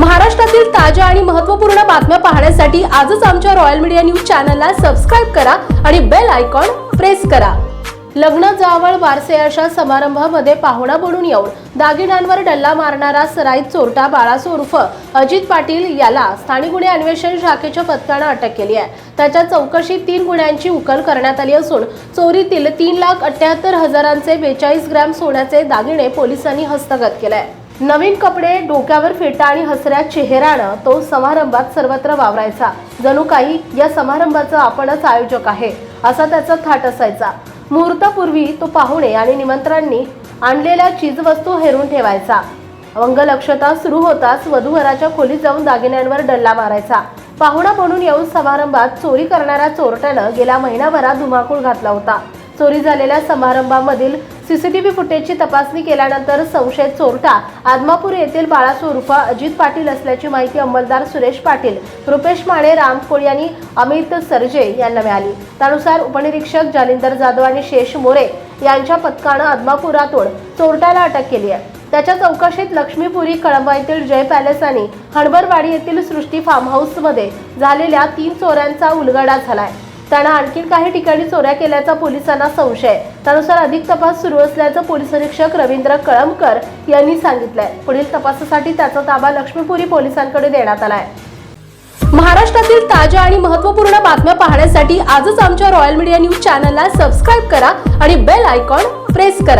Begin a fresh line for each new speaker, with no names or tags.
महाराष्ट्रातील ताज्या आणि महत्त्वपूर्ण बातम्या पाहण्यासाठी आजच आमच्या रॉयल मीडिया न्यूज चॅनलला सबस्क्राईब करा आणि बेल आयकॉन प्रेस करा. लग्न जावळ वारसे अशा समारंभामध्ये पाहुणा बनून येऊन दागिन्यांवर डल्ला मारणारा सराईत चोरटा बाळासो उर्फ अजित पाटील याला स्थानिक गुन्हे अन्वेषण शाखेच्या पथकानं अटक केली आहे. त्याच्या चौकशीत तीन गुन्ह्यांची उकल करण्यात आली असून चोरीतील तीन लाख अठ्ठ्याहत्तर हजारांचे बेचाळीस ग्रॅम सोन्याचे दागिने पोलिसांनी हस्तगत केले आहे नवीन कपडे डोक्यावर फेटा आणि हसऱ्या चेहऱ्यानं तो समारंभात सर्वत्र वावरायचा. जणू काही या समारंभाचं आपणच आयोजक आहे असा त्याचा थाट असायचा. मुहूर्तापूर्वी तो पाहुणे आणि निमंत्रांनी आणलेल्या चीजवस्तू हेरून ठेवायचा. अंगलक्षता सुरू होताच वधूवराच्या खोलीत जाऊन दागिन्यांवर डल्ला मारायचा. पाहुणा म्हणून येऊन समारंभात चोरी करणाऱ्या चोरट्यानं गेल्या महिनाभरात धुमाकूळ घातला होता. चोरी झालेल्या समारंभामधील सीसीटीव्ही फुटेजची तपासणी केल्यानंतर संशयित चोरटा आदमापूर येथील बाळासो उर्फ अजित पाटील असल्याची माहिती अंमलदार सुरेश पाटील रुपेश माने राम कोळी आणि अमित सरजे यांना मिळाली. त्यानुसार उपनिरीक्षक जालिंदर जाधव आणि शेष मोरे यांच्या पथकानं आदमापुरातून चोरट्याला अटक केली आहे. त्याच्या चौकशीत लक्ष्मीपुरी कळंबा येथील जय पॅलेस आणि हणबरवाडी येथील सृष्टी फार्म हाऊसमध्ये झालेल्या तीन चोऱ्यांचा उलगडा झालाय. त्यांना आणखी काही ठिकाणी चोऱ्या केल्याचा पोलिसांना संशय. त्यानुसार अधिक तपास सुरू असल्याचं पोलीस अधीक्षक रवींद्र कळमकर यांनी सांगितलंय. पुढील तपासासाठी त्याचा ताबा लक्ष्मीपुरी पोलिसांकडे देण्यात आलाय. महाराष्ट्रातील ताज्या आणि महत्त्वपूर्ण बातम्या पाहण्यासाठी आजच आमच्या रॉयल मीडिया न्यूज चॅनलला सबस्क्राईब करा आणि बेल आयकॉन प्रेस करा.